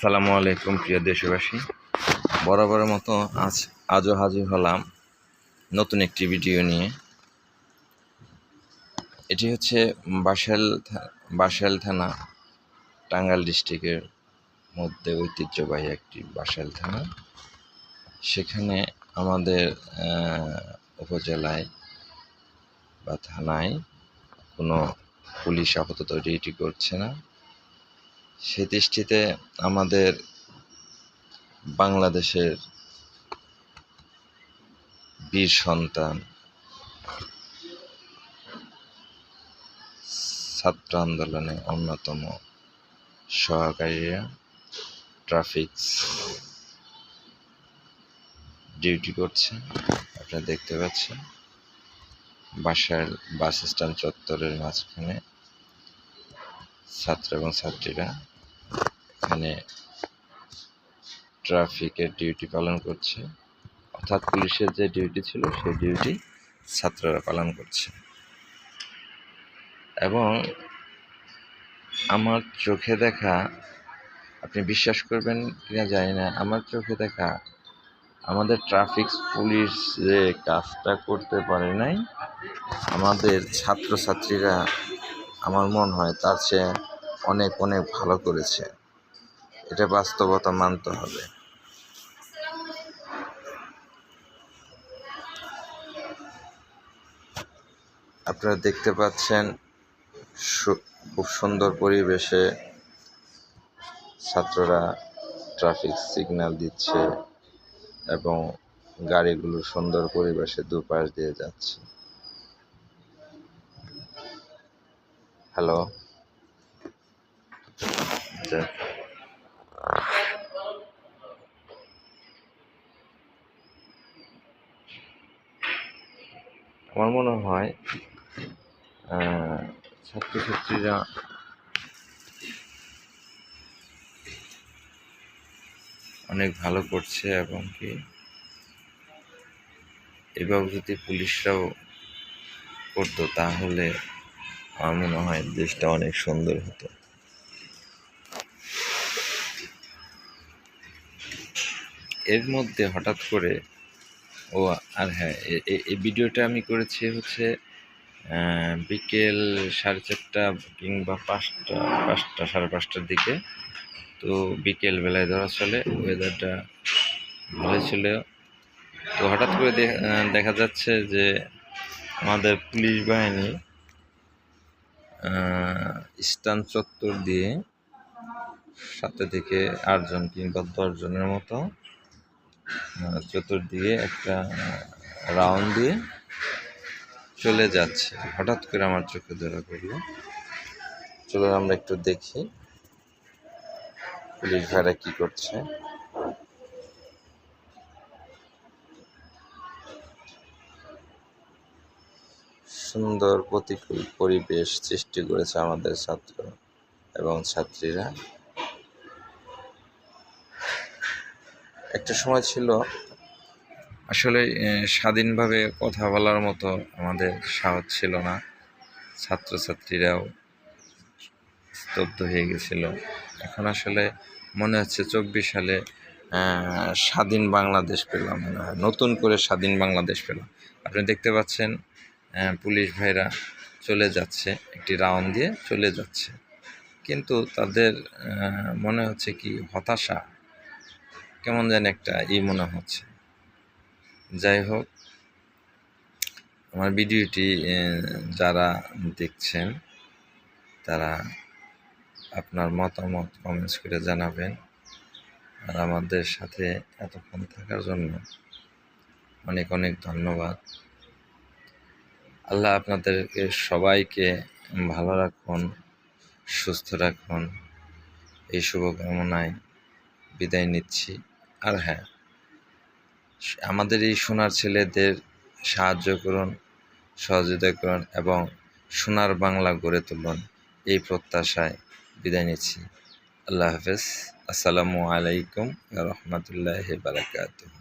আসসালামু আলাইকুম, প্রিয় দেশবাসী। বরাবরের মতো আজ আজও হাজির হলাম নতুন একটি ভিডিও নিয়ে। এটি হচ্ছে বাসাইল থা- বাসাইল থানা, টাঙ্গাইল ডিস্ট্রিক্টের মধ্যে ঐতিহ্যবাহী একটি বাসাইল থানা। সেখানে আমাদের উপজেলায় বা থানায় কোনো পুলিশ আপাতত ডিউটি করছে না। সে দৃষ্টিতে আমাদের বাংলাদেশের বীর সন্তান, ছাত্র আন্দোলনে অন্যতম সহকারীরা ট্রাফিক ডিউটি করছে। আপনারা দেখতে পাচ্ছেন। বাসার বাস স্ট্যান্ড চত্বরের মাঝখানে ছাত্র এবং ছাত্রীরা এখানে ট্রাফিকের ডিউটি পালন করছে। অর্থাৎ পুলিশের যে ডিউটি ছিল, সেই ডিউটি ছাত্ররা পালন করছে। এবং আমার চোখে দেখা, আপনি বিশ্বাস করবেন কিনা জানি না, আমার চোখে দেখা আমাদের ট্রাফিক পুলিশ যে কাজটা করতে পারে নাই, আমাদের ছাত্রছাত্রীরা আমার মনে হয় তার চেয়ে অনেক অনেক ভালো করেছে। এটা বাস্তবতা মানতে হবে। আপনারা দেখতে পাচ্ছেন খুব সুন্দর পরিবেশে ছাত্ররা ট্রাফিক সিগন্যাল দিচ্ছে এবং গাড়িগুলো সুন্দর পরিবেশে দুপাশ দিয়ে যাচ্ছে। হ্যালো যাক। আমার মনে হয় ছাত্রছাত্রীরা অনেক ভালো করছে এবং কি এভাবে যদি পুলিশরাও করতো তাহলে আমার মনে হয় দেশটা অনেক সুন্দর হতো। এর মধ্যে হঠাৎ করে ও, আর হ্যাঁ এই ভিডিওটা আমি করেছি হচ্ছে বিকেল সাড়ে চারটা কিংবা পাঁচটা পাঁচটা, সাড়ে পাঁচটার দিকে। তো বিকেল বেলায় ধরা চলে ওয়েদারটা ভালো ছিল। তো হঠাৎ করে দেখা যাচ্ছে যে আমাদের পুলিশ বাহিনী স্টান চত্বর দিয়ে সাথে থেকে আটজন কিংবা দশজনের মতো চতুর্দিকে একটা রাউন্ড দিয়ে চলে যাচ্ছে। হঠাৎ করে আমার চোখে ধরা পড়ল। চলো আমরা একটু দেখি পুলিশ ভাইরা কি করছে। সুন্দর প্রতিকূল পরিবেশ সৃষ্টি করেছে আমাদের ছাত্র এবং ছাত্রীরা। একটা সময় ছিল, আসলে স্বাধীনভাবে কথা বলার মতো আমাদের সাহস ছিল না। ছাত্রছাত্রীরাও স্তব্ধ হয়ে গেছিল। এখন আসলে মনে হচ্ছে চব্বিশ সালে স্বাধীন বাংলাদেশ পেলাম নতুন করে স্বাধীন বাংলাদেশ পেলাম। আপনি দেখতে পাচ্ছেন পুলিশ ভাইরা চলে যাচ্ছে, একটি রাউন্ড দিয়ে চলে যাচ্ছে। কিন্তু তাদের মনে হচ্ছে কি হতাশা, কেমন যেন একটা ই মনে হচ্ছে। যাই হোক, আমার ভিডিওটি যারা দেখছেন, তারা আপনার মতামত কমেন্টস করে জানাবেন। আর আমাদের সাথে এতক্ষণ থাকার জন্য অনেক অনেক ধন্যবাদ। আল্লাহ আপনাদেরকে সবাইকে ভালো রাখুন, সুস্থ রাখুন। এই শুভকামনায় বিদায় নিচ্ছি। আর হ্যাঁ আমাদের এই সোনার ছেলেদের সাহায্য করুন, সহযোগিতা করুন এবং সোনার বাংলা গড়ে তুলুন। এই প্রত্যাশায় বিদায় নিচ্ছি। আল্লাহ হাফেজ। আসসালামু আলাইকুম রহমতুল্লাহ বারাকাতুহ।